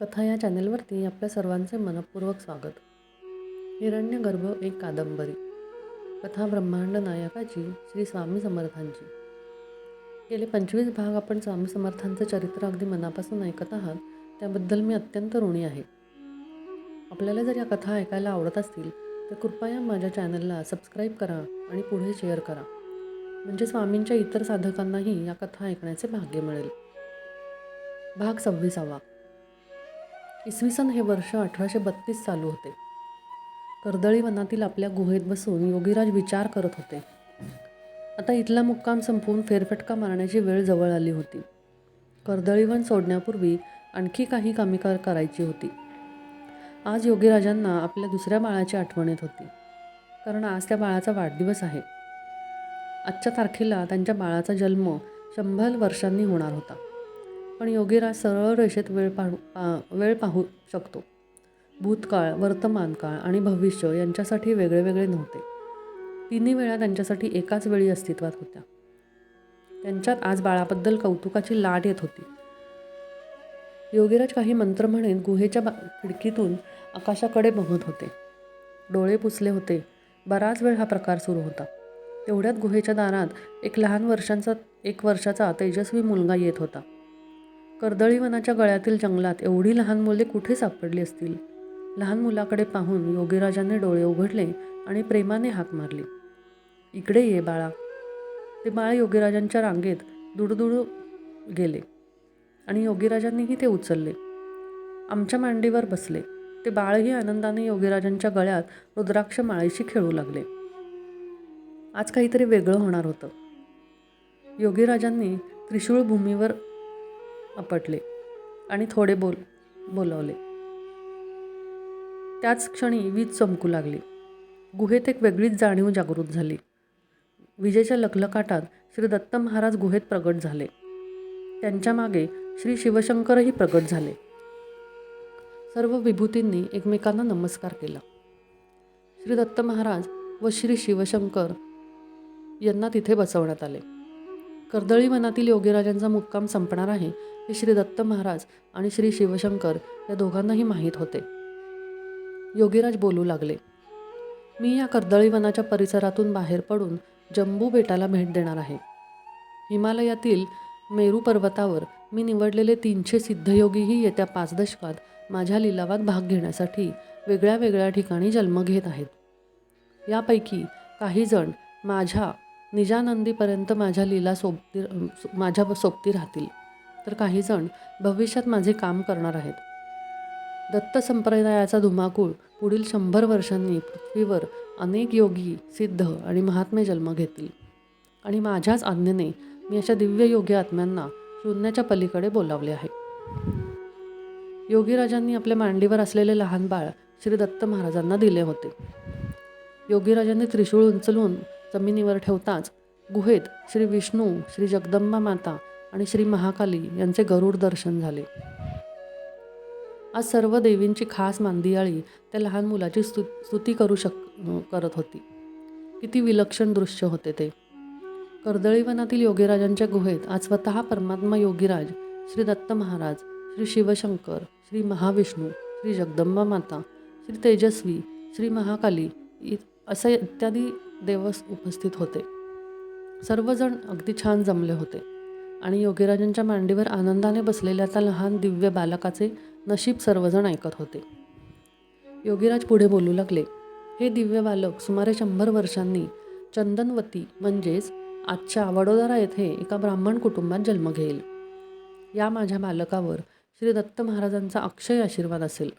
कथा या चॅनलवरती आपल्या सर्वांचे मनपूर्वक स्वागत. हिरण्यगर्भ एक कादंबरी. कथा ब्रह्मांड नायकाची श्री स्वामी समर्थांची. गेले पंचवीस भाग आपण स्वामी समर्थांचं चरित्र अगदी मनापासून ऐकत आहात त्याबद्दल मी अत्यंत ऋणी आहे. आपल्याला जर या कथा ऐकायला आवडत असतील तर कृपया माझ्या चॅनलला सबस्क्राईब करा आणि पुढे शेअर करा. म्हणजे स्वामींच्या इतर साधकांनाही या कथा ऐकण्याचे भाग्य मिळेल. भाग सव्वीसावा. इसवी सन हे वर्ष अठराशे बत्तीस चालू होते. कर्दळी वनातील आपल्या गुहेत बसून योगीराज विचार करत होते. आता इथला मुक्काम संपवून फेरफटका मारण्याची वेळ जवळ आली होती. कर्दळीवन सोडण्यापूर्वी आणखी काही कामे करायची होती. आज योगीराजांना आपल्या दुसऱ्या बाळाची आठवण येत होती. कारण आज त्या बाळाचा वाढदिवस आहे. आजच्या तारखेला त्यांच्या बाळाचा जन्म शंभर वर्षांनी होणार होता. पण योगीराज सरळ रेषेत वेळ पाहू पा वेळ पाहू शकतो. भूतकाळ वर्तमानकाळ आणि भविष्य यांच्यासाठी वेगळे वेगळे नव्हते. तिन्ही वेळा त्यांच्यासाठी एकाच वेळी अस्तित्वात होत्या. त्यांच्यात आज बाळाबद्दल कौतुकाची लाट येत होती. योगीराज काही मंत्र म्हणेत गुहेच्या बा खिडकीतून आकाशाकडे बघत होते. डोळे पुसले होते. बराच वेळ हा प्रकार सुरू होता. तेवढ्यात गुहेच्या दारात एक लहान वर्षांचा एक वर्षाचा तेजस्वी मुलगा येत होता. कर्दळीवनाच्या गळ्यातील जंगलात एवढी लहान मुले कुठे सापडली असतील? लहान मुलाकडे पाहून योगीराजांनी डोळे उघडले आणि प्रेमाने हाक मारली. इकडे ये बाळा. ते बाळ योगीराजांच्या रांगेत दुडदुडू गेले आणि योगीराजांनीही ते उचलले. आमच्या मांडीवर बसले. ते बाळही आनंदाने योगीराजांच्या गळ्यात रुद्राक्ष माळीशी खेळू लागले. आज काहीतरी वेगळं होणार होतं. योगीराजांनी त्रिशूळ भूमीवर आपटले आणि थोडे बोल बोलवले. त्याच क्षणी वीज चमकू लागली. गुहेत एक वेगळीच जाणीव जागृत झाली. विजेच्या लखलकाटात श्री दत्त महाराज गुहेत प्रगट झाले. त्यांच्या मागे श्री शिवशंकरही प्रगट झाले. सर्व विभूतींनी एकमेकांना नमस्कार केला. श्री दत्त महाराज व श्री शिवशंकर यांना तिथे बसवण्यात आले. कर्दळी वनातील योगीराजांचा मुक्काम संपणार आहे हे श्री दत्त महाराज आणि श्री शिवशंकर या दोघांनाही माहीत होते. योगीराज बोलू लागले मी या कर्दळी वनाच्या परिसरातून बाहेर पडून जम्बू बेटाला भेट देणार आहे. हिमालयातील मेरू पर्वतावर मी निवडलेले तीनशे सिद्धयोगीही येत्या पाच दशकात माझ्या लिलावात भाग घेण्यासाठी वेगळ्या वेगळ्या ठिकाणी जन्म घेत आहेत. यापैकी काही जण माझ्या निजानंदीपर्यंत माझ्या लीला सोबती माझ्या सोबती राहतील. तर काही जण भविष्यात माझे काम करणार आहेत. दत्त संप्रदायाचा धुमाकूळ पुढील शंभर वर्षांनी पृथ्वीवर अनेक योगी सिद्ध आणि महात्मे जन्म घेतील. आणि माझ्याच आज्ञेने मी अशा दिव्य योगी आत्म्यांना शून्याच्या पलीकडे बोलावले आहे. योगीराजांनी आपल्या मांडीवर असलेले लहान बाळ श्री दत्त महाराजांना दिले होते. योगीराजांनी त्रिशूळ उंचलून जमिनीवर ठेवताच गुहेत श्री विष्णू श्री जगदंबा माता आणि श्री महाकाली यांचे गरुड दर्शन झाले. आज सर्व देवींची खास मांदियाळी त्या लहान मुलाची स्तु स्तुती करू शक करत होती. किती विलक्षण दृश्य होते ते. कर्दळीवनातील योगीराजांच्या गुहेत आज स्वतः परमात्मा योगीराज श्री दत्त महाराज श्री शिवशंकर श्री महाविष्णू श्री जगदंबा माता श्री तेजस्वी श्री महाकाली इ असे इत्यादी देवस उपस्थित होते. सर्वजण अगदी छान जमले होते आणि योगीराजांच्या मांडीवर आनंदाने बसलेल्या त्या लहान दिव्य बालकाचे नशीब सर्वजण ऐकत होते. योगीराज पुढे बोलू लागले हे दिव्य बालक सुमारे शंभर वर्षांनी चंदनवती म्हणजेच आजच्या वडोदरा येथे एका ब्राह्मण कुटुंबात जन्म घेईल. या माझ्या बालकावर श्री दत्त महाराजांचा अक्षय आशीर्वाद असेल.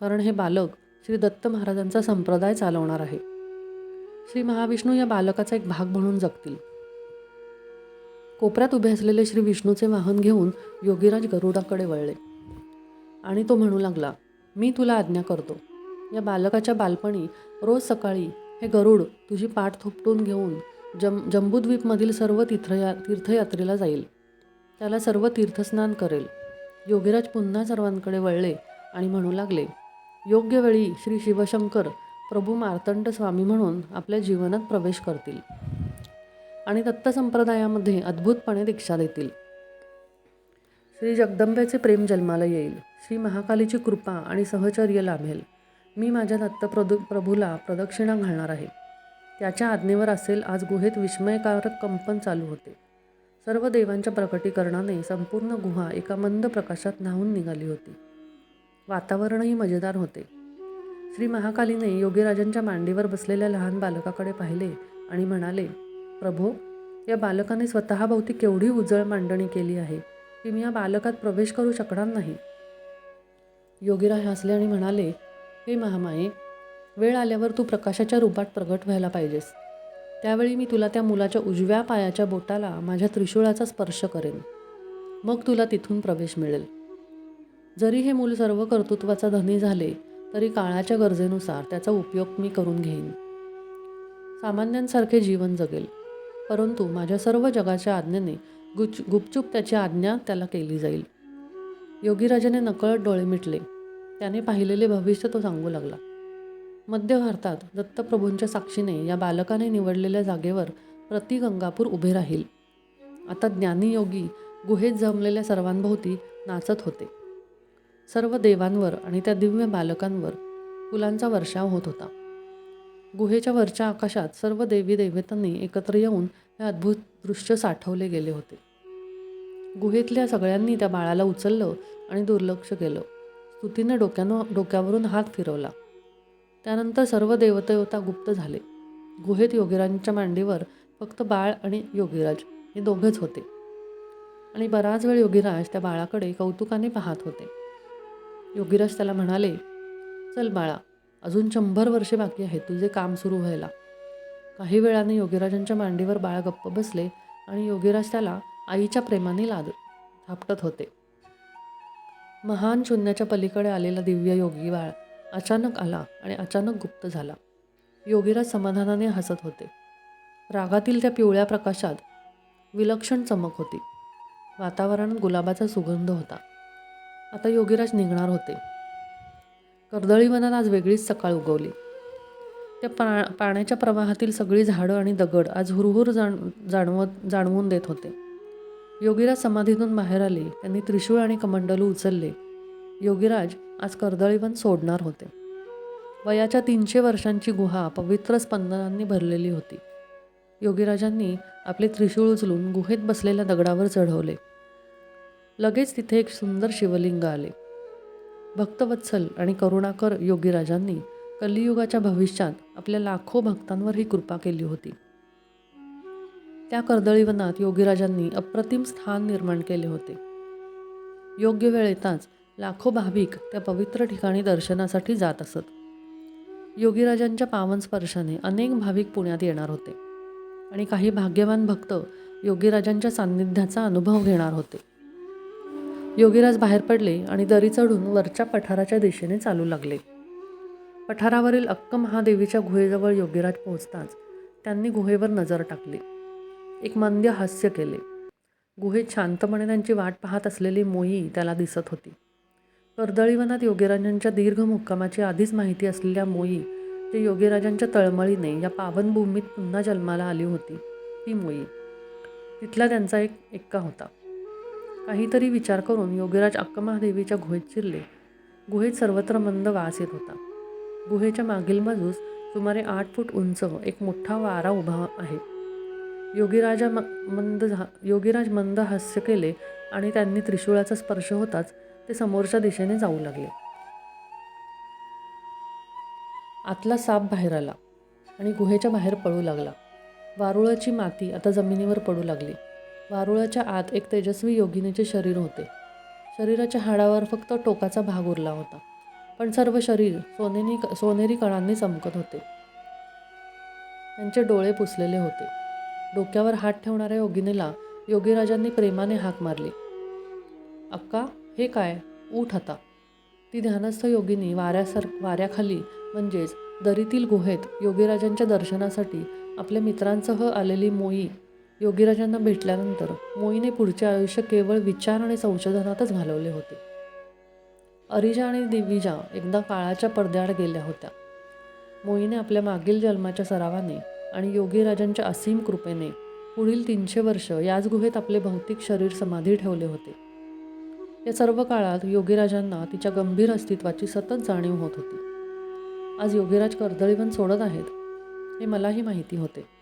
कारण हे बालक श्री दत्त महाराजांचा संप्रदाय चालवणार आहे. श्री महाविष्णू या बालकाचा एक भाग म्हणून जगतील. कोपऱ्यात उभे असलेले श्री विष्णूचे वाहन घेऊन योगीराज गरुडाकडे वळले. आणि तो म्हणू लागला मी तुला आज्ञा करतो. या बालकाच्या बालपणी रोज सकाळी हे गरुड तुझी पाठ थोपटून घेऊन जम जम्बूद्वीपमधील सर्व तीर्थया तीर्थयात्रेला जाईल. त्याला सर्व तीर्थस्नान करेल. योगीराज पुन्हा सर्वांकडे वळले आणि म्हणू लागले योग्य वेळी श्री शिवशंकर प्रभू मार्तंड स्वामी म्हणून आपल्या जीवनात प्रवेश करतील आणि दत्त संप्रदायामध्ये अद्भुतपणे दीक्षा देतील. श्री जगदंबेचे प्रेम जन्माला येईल. श्री महाकालीची कृपा आणि सहचर्य लाभेल. मी माझ्या दत्तप्रदू प्रभूला प्रदक्षिणा घालणार आहे. त्याच्या आज्ञेवर असेल आज गुहेत विस्मयकारक कंपन चालू होते. सर्व देवांच्या प्रकटीकरणाने संपूर्ण गुहा एका मंद प्रकाशात न्हावून निघाली होती. वातावरणही मजेदार होते. श्री महाकालीने योगीराजांच्या मांडीवर बसलेल्या लहान बालकाकडे पाहिले आणि म्हणाले प्रभो या बालकाने स्वतःभोवती केवढी उजळ मांडणी केली आहे. की मी या बालकात प्रवेश करू शकणार नाही. योगीराज हसले आणि म्हणाले हे महामाये वेळ आल्यावर तू प्रकाशाच्या रूपात प्रगट व्हायला पाहिजेस. त्यावेळी मी तुला त्या मुलाच्या उजव्या पायाच्या बोटाला माझ्या त्रिशूळाचा स्पर्श करेन. मग तुला तिथून प्रवेश मिळेल. जरी हे मूल सर्व कर्तृत्वाचा धनी झाले तरी काळाच्या गरजेनुसार त्याचा उपयोग मी करून घेईन. सामान्यांसारखे जीवन जगेल. परंतु माझ्या सर्व जगाच्या आज्ञेने गुच गुपचूप त्याची आज्ञा त्याला केली जाईल. योगीराजाने नकळत डोळे मिटले. त्याने पाहिलेले भविष्य तो सांगू लागला. मध्य भारतात दत्तप्रभूंच्या साक्षीने या बालकाने निवडलेल्या जागेवर प्रति गंगापूर उभे राहील. आता ज्ञानी योगी गुहेत जमलेल्या सर्वांभोवती नाचत होते. सर्व देवांवर आणि त्या दिव्य बालकांवर फुलांचा वर्षाव होत होता. गुहेच्या वरच्या आकाशात सर्व देवी देवतांनी एकत्र येऊन हे अद्भुत दृश्य साठवले गेले होते. गुहेतल्या सगळ्यांनी त्या बाळाला उचललं आणि दुर्लक्ष केलं. स्तुतीने डोक्यानं डोक्यावरून हात फिरवला. त्यानंतर सर्व देवदेवता गुप्त झाले. गुहेत योगीराजांच्या मांडीवर फक्त बाळ आणि योगीराज हे दोघेच होते. आणि बराच वेळ योगीराज त्या बाळाकडे कौतुकाने पाहत होते. योगीराज त्याला म्हणाले चल बाळा अजून शंभर वर्षे बाकी आहेत तुझे काम सुरू व्हायला. काही वेळाने योगीराजांच्या मांडीवर बाळ गप्प बसले आणि योगीराज त्याला आईच्या प्रेमाने लाद थापटत होते. महान शून्याच्या पलीकडे आलेला दिव्य योगी बाळ अचानक आला आणि अचानक गुप्त झाला. योगीराज समाधानाने हसत होते. रागातील त्या पिवळ्या प्रकाशात विलक्षण चमक होती. वातावरणात गुलाबाचा सुगंध होता. आता योगीराज निघणार होते. कर्दळीवनात आज वेगळीच सकाळ उगवली. त्या पा पाण्याच्या प्रवाहातील सगळी झाडं आणि दगड आज हुरहुर जाण जाणवत जाणवून देत होते. योगीराज समाधीतून बाहेर आले त्यांनी त्रिशूळ आणि कमंडलू उचलले. योगीराज आज कर्दळीवन सोडणार होते. वयाच्या तीनशे वर्षांची गुहा पवित्र स्पंदनांनी भरलेली होती. योगीराजांनी आपले त्रिशूळ उचलून गुहेत बसलेल्या दगडावर चढवले. लगेच तिथे एक सुंदर शिवलिंग आले. भक्तवत्सल आणि करुणाकर योगीराजांनी कलियुगाच्या भविष्यात आपल्या लाखो भक्तांवर ही कृपा केली होती. त्या कर्दळीवनात योगीराजांनी अप्रतिम स्थान निर्माण केले होते. योग्य वेळ येताच लाखो भाविक त्या पवित्र ठिकाणी दर्शनासाठी जात असत. योगीराजांच्या पावन स्पर्शाने अनेक भाविक पुण्यात येणार होते आणि काही भाग्यवान भक्त योगीराजांच्या सान्निध्याचा अनुभव घेणार होते. योगीराज बाहेर पडले आणि दरी चढून वरच्या पठाराच्या दिशेने चालू लागले. पठारावरील अक्क महादेवीच्या गुहेजवळ योगीराज पोहोचताच त्यांनी गुहेवर नजर टाकली. एक मंद्य हास्य केले. गुहेत शांतपणे त्यांची वाट पाहत असलेली मोई त्याला दिसत होती. कर्दळीवनात योगीराजांच्या दीर्घ मुक्कामाची आधीच माहिती असलेल्या मोई जे योगीराजांच्या तळमळीने या पावनभूमीत पुन्हा जन्माला आली होती ती मोई. तिथला त्यांचा एक एक्का होता. काहीतरी विचार करून योगीराज अक्कमहादेवीच्या गुहेत शिरले. गुहेत सर्वत्र मंद वास येत होता. गुहेच्या मागील बाजूस सुमारे आठ फूट उंच एक मोठा वारा उभा आहे. योगीराजा म मंद झा योगीराज मंद हास्य केले आणि त्यांनी त्रिशूळाचा स्पर्श होताच ते समोरच्या दिशेने जाऊ लागले. आतला साप बाहेर आला आणि गुहेच्या बाहेर पळू लागला. वारुळाची माती आता जमिनीवर पडू लागली. वारुळाच्या आत एक तेजस्वी योगिनीचे शरीर होते. शरीराच्या हाडावर फक्त टोकाचा भाग उरला होता पण सर्व शरीर सोनेनी सोनेरी कणांनी चमकत होते. त्यांचे डोळे पुसलेले होते. डोक्यावर हात ठेवणाऱ्या योगिनीला योगीराजांनी प्रेमाने हाक मारली. अक्का हे काय? ऊठ आता. ती ध्यानस्थ योगिनी वाऱ्यासार वाऱ्याखाली म्हणजेच दरीतील गुहेत योगीराजांच्या दर्शनासाठी आपल्या मित्रांसह आलेली मोई योगीराजांना भेटल्यानंतर मोईने पुढचे आयुष्य केवळ विचार आणि संशोधनातच घालवले होते. अरिजा आणि दिविजा एकदा काळाच्या पडद्याआड गेल्या होत्या. मोईने आपल्या मागील जन्माच्या सरावाने आणि योगीराजांच्या असीम कृपेने पुढील तीनशे वर्ष याच गुहेत आपले भौतिक शरीर समाधी ठेवले होते. या सर्व काळात योगीराजांना तिच्या गंभीर अस्तित्वाची सतत जाणीव होत होती. आज योगीराज कर्दळीवन सोडत आहेत हे मलाही माहिती होते.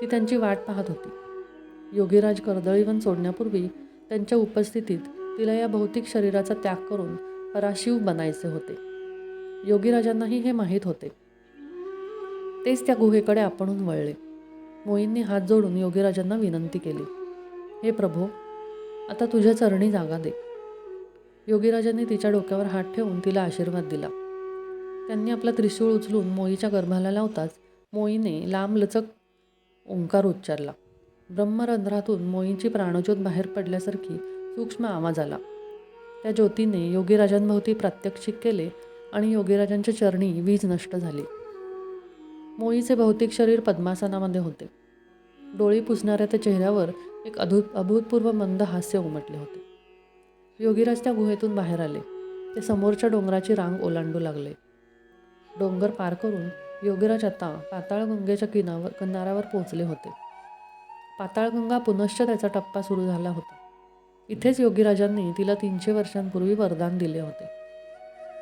ती त्यांची वाट पाहत होती. योगीराज कर्दळीवन सोडण्यापूर्वी त्यांच्या उपस्थितीत तिला या भौतिक शरीराचा त्याग करून पराशिव बनायचे होते. योगीराजांनाही हे माहीत होते. तेच त्या गुहेकडे आपणून वळले. मोईंनी हात जोडून योगीराजांना विनंती केली. हे प्रभो आता तुझ्या चरणी जागा दे. योगीराजांनी तिच्या डोक्यावर हात ठेवून तिला आशीर्वाद दिला. त्यांनी आपला त्रिशूळ उचलून मोईच्या गर्भाला लावताच मोईने लांबलचक ओंकार उच्चारला. ब्रह्मरंध्रातून मोईची प्राणज्योत बाहेर पडल्यासारखी सूक्ष्म आवाज आला. त्या ज्योतीने योगीराजांभोवती प्रात्यक्षिक केले आणि योगीराजांच्या चरणी वीज नष्ट झाली. मोईचे भौतिक शरीर पद्मासनामध्ये होते. डोळी पुसणाऱ्या त्या चेहऱ्यावर एक अभूत अभूतपूर्व मंद हास्य उमटले होते. योगीराज त्या गुहेतून बाहेर आले. ते समोरच्या डोंगराची रांग ओलांडू लागले. डोंगर पार करून योगीराज आता पाताळगंगेच्या किनावर किनाऱ्यावर पोहोचले होते. पाताळगंगा पुनश्च त्याचा टप्पा सुरू झाला होता. इथेच योगीराजांनी तिला तीनशे वर्षांपूर्वी वरदान दिले होते.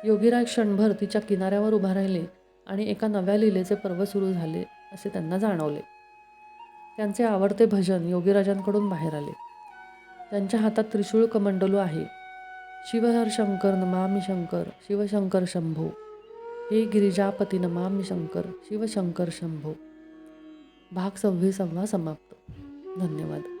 योगीराज क्षणभर तिच्या किनाऱ्यावर उभा राहिले आणि एका नव्या लीलेचे पर्व सुरू झाले असे त्यांना जाणवले. त्यांचे आवडते भजन योगीराजांकडून बाहेर आले. त्यांच्या हातात त्रिशूळ कमंडलू आहे. शिवहर शंकर नमामी शंकर शिवशंकर शंभू हे गिरिजापती नमामि शंकर शिवशंकर शंभो. भाग सव्वीसावा समाप्त. धन्यवाद.